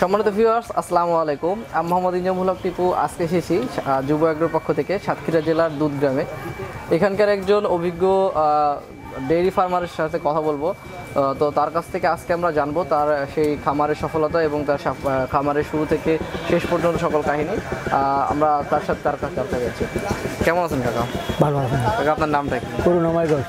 সম্মানিত ভিউয়ার্স আসসালামু আলাইকুম। আমি মোহাম্মদ ইনজামুল হক টিপু আজকে এসেছি যুব আগ্রোর পক্ষ থেকে সাতক্ষীরা জেলার দুধ গ্রামে এখানকার একজন অভিজ্ঞ ডেইরি ফার্মারের সাথে কথা বলব। তো তার কাছ থেকে আজকে আমরা জানব তার সেই খামারের সফলতা এবং তার খামারের শুরু থেকে শেষ পর্যন্ত সকল কাহিনী। আমরা তার সাথে তার কাছে জানতে কেমন আছেন কাকা? ভালো আছে। কাকা আপনার নামটা কি? করুণাময় ঘোষ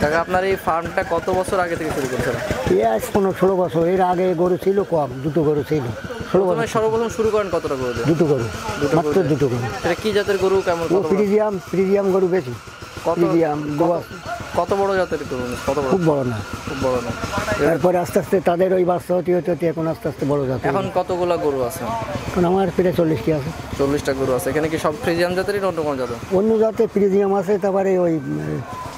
কাকা আপনার এই ফার্মটা কত বছর আগে থেকে শুরু করেছিলেন এ আজ পনেরো ষোলো বছর। এর আগে গরু ছিল কম দুটো গরু ছিল। ষোলো বছর। সর্বপ্রথম শুরু করেন কতটা গরু দুটো গরু মাত্র দুটো গরু। সেটা কি জাতের গরু কেমন ফ্রিজিয়াম ফ্রিজিয়াম গরু বেশি। ফ্রিজিয়াম কত বড় জাতের গরু? কত বড়? খুব বড় না। খুব বড় না। তারপরে আস্তে আস্তে তাদের ওই বাচ্চা হতে হতে হতে এখন আস্তে আস্তে বড় জাত এখন কতগুলা গরু আছে? এখন আমার প্রায় চল্লিশটি আছে। চল্লিশটা গরু আছে। এখানে কি সব ফ্রিজিয়াম জাতেরই অন্য কোনো জাতের? অন্য জাতে ফ্রিজিয়াম আছে তারপরে ওই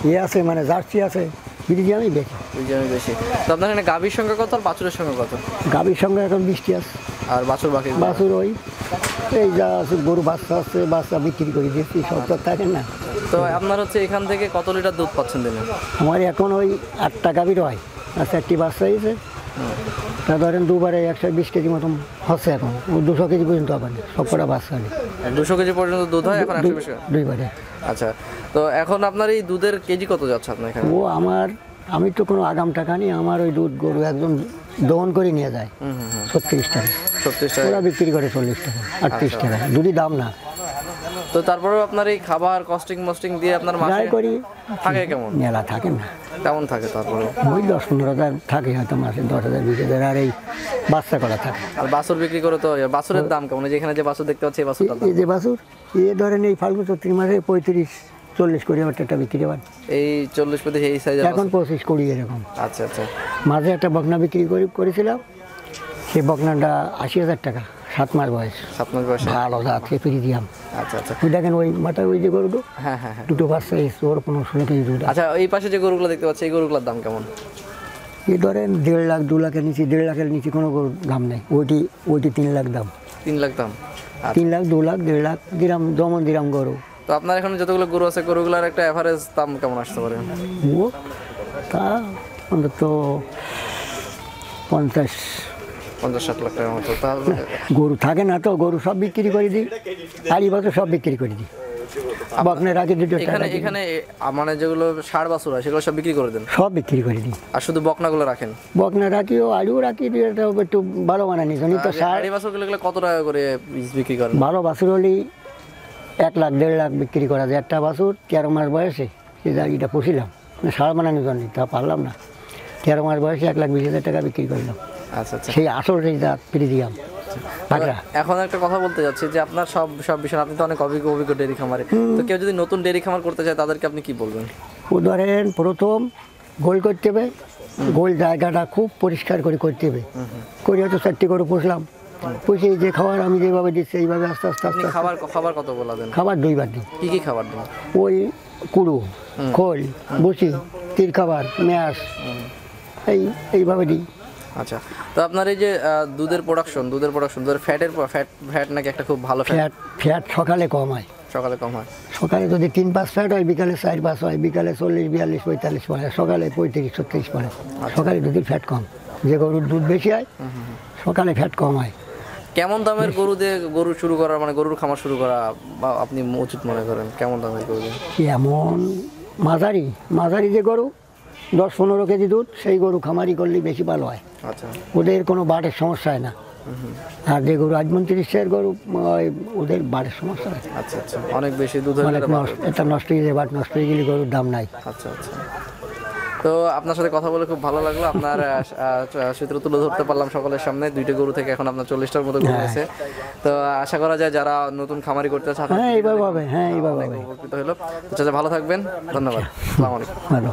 ইয়ে আছে মানে জার্সি আছে। ফ্রিজিয়ামই বেশি ফ্রিজিয়ামই বেশি তো আপনার এখানে গাভীর সঙ্গে কত আর বাছুরের সঙ্গে কত? গাভীর সঙ্গে এখন বৃষ্টি আছে। আর বাছুর বাকি বাছুর ওই এই যা আছে গরু বাচ্চা আছে বাচ্চা বিক্রি করে দিয়েছি সব তো থাকে না। তো আপনার হচ্ছে এখান থেকে কত লিটার দুধ পাচ্ছেন দিনে? আমার এখন ওই আটটা গাভীর হয়। আর চারটি বাচ্চা হয়েছে তা ধরেন দুবারে একশো বিশ কেজি মতন হচ্ছে এখন। দুশো কেজি পর্যন্ত হবে সব কটা বাচ্চা নেই দুশো কেজি পর্যন্ত দুধ হয় এখন দুইবারে। আচ্ছা তো এখন আপনার এই দুধের কেজি কত যাচ্ছে আপনার এখানে? ও আমার আমি তো কোনো আগাম টাকা নিই আমার ওই দুধ গরু একদম দহন করে নিয়ে যায়। ছত্রিশ টাকা। ছত্রিশ টাকা। ওরা বিক্রি করে চল্লিশ টাকা আটত্রিশ টাকা দুধই দাম না। তো তারপরেও আপনার এই খাবার কস্টিং মস্টিং দিয়ে আপনার মাসে যাই করি। থাকে কেমন? মেলা থাকে না। কেমন থাকে তারপরে ওই দশ পনেরো হাজার থাকে হয়তো মাসে দশ হাজার বিশ হাজার আর এই বাচ্চা করা থাকে। আর বাছুর বিক্রি করে তো বাছুরের দাম কেমন? এই যে বাছুর দেখতে পাচ্ছি এই এই যে বাছুর এ ধরেন এই ফাল্গুন চৈত্রিশ মাসে পঁয়ত্রিশ চল্লিশ কুড়ি হাজার টাকা বিক্রি হয়। এই চল্লিশ প্রতি এই সাইজ এখন পঁচিশ কুড়ি এরকম। আচ্ছা আচ্ছা। মাঝে একটা বকনা বিক্রি করে করেছিলাম। সেই বকনাটা আশি হাজার টাকা। সাত মাস বয়স। সাত মাস বয়সে? ভালো জাত সে দিয়াম আচ্ছা আচ্ছা। ওই দেখেন ওই মাথায় ওই যে গরুটো হ্যাঁ হ্যাঁ হ্যাঁ। দুটো বাচ্চা এসছে ওর কোনো কেজি দুধ আচ্ছা এই পাশে যে গরুগুলো দেখতে পাচ্ছি এই গরুগুলোর দাম কেমন? এই ধরেন দেড় লাখ দু লাখের নিচে দেড় লাখের নিচে কোনো গরুর দাম নেই। ওইটি ওইটি তিন লাখ দাম। তিন লাখ দাম? আচ্ছা। তিন লাখ দু লাখ দেড় লাখ দিরাম যেমন দিরাম গরু। তো আপনার এখানে যতগুলো গরু আছে গরুগুলোর একটা অ্যাভারেজ দাম কেমন আসতে পারে? ও তা অন্তত পঞ্চাশ পঞ্চাশ ষাট লাখ টাকার মতো তাহলে গরু থাকে না তো গরু সব বিক্রি করে দিই। আড়ি বছর সব বিক্রি করে দিই। বকনে রাখি দুটো এখানে এখানে মানে যেগুলো ষাট বাছুর হয় সেগুলো সব বিক্রি করে দেন? সব বিক্রি করে দিই। আর শুধু বকনাগুলো রাখেন? বকনা রাখি ও আলু রাখি একটু ভালো বানানি তো সার বাছুরগুলো কত টাকা করে বিক্রি করেন? ভালো বাছুর হলেই এক লাখ দেড় লাখ বিক্রি করা যায়। একটা বাছুর তেরো মাস বয়সে পুষিলাম। মানে সার বানানোর জন্য তা পারলাম না। তেরো মাস বয়সে এক লাখ বিশ হাজার টাকা বিক্রি করলাম। আচ্ছা আচ্ছা। সেই আসল সেই জাত প্রিদিয়াম পাকড়া এখন একটা কথা বলতে যাচ্ছি যে আপনার সব সব বিষয় আপনি তো অনেক অভিজ্ঞ অভিজ্ঞ ডেরি খামারে। তো কেউ যদি নতুন ডেরি খামার করতে চায় তাদেরকে আপনি কি বলবেন? ধরেন প্রথম গোল করতে হবে। গোল জায়গাটা খুব পরিষ্কার করে করতে হবে। করে হয়তো চারটি করে পুষলাম। পুষে যে খাবার আমি যেভাবে দিচ্ছি এইভাবে আস্তে আস্তে আস্তে খাবার খাবার কত বলা দেন? খাবার দুইবার দিই। কি কি খাবার দেন? ওই কুড়ু খোল বসি তীর খাবার ম্যাশ এই এইভাবে দিই। আচ্ছা। তো আপনার এই যে দুধের প্রোডাকশন দুধের প্রোডাকশন দুধের ফ্যাটের ফ্যাট ফ্যাট নাকি একটা খুব ভালো ফ্যাট ফ্যাট সকালে কম হয়। সকালে কম হয়। সকালে যদি তিন পাঁচ ফ্যাট হয় বিকালে চার পাঁচ হয় বিকালে চল্লিশ বিয়াল্লিশ পঁয়তাল্লিশ পড়ে সকালে পঁয়ত্রিশ ছত্রিশ পড়ে। সকালে দুধের ফ্যাট কম। যে গরুর দুধ বেশি হয় সকালে ফ্যাট কম হয়। কেমন দামের গরু দিয়ে গরু শুরু করা মানে গরুর খামার শুরু করা বা আপনি উচিত মনে করেন কেমন দামের গরু এমন মাঝারি মাঝারি যে গরু দশ পনেরো কেজি দুধ সেই গরু খামারি করলে বেশি ভালো হয়। আচ্ছা। ওদের কোনো বাটের সমস্যা হয় না। আর যে গরু আজমন্ত্রিশ শেয়ার গরু ওদের বাটের সমস্যা হয়। আচ্ছা আচ্ছা। অনেক বেশি দুধ অনেক এটা নষ্ট হয়ে যায় বাট নষ্ট হয়ে গেলে গরুর দাম নাই। আচ্ছা আচ্ছা। তো আপনার সাথে কথা বলে খুব ভালো লাগল। আপনার চিত্র তুলে ধরতে পারলাম সকলের সামনে। দুইটা গরু থেকে এখন আপনার চল্লিশটার মতো গরু আছে। তো আশা করা যায় যারা নতুন খামারি করতে চান হ্যাঁ এইভাবে হবে হ্যাঁ এইভাবে হবে। উপকৃত হলো। চাচা ভালো থাকবেন। ধন্যবাদ। আসসালামু আলাইকুম। ভালো।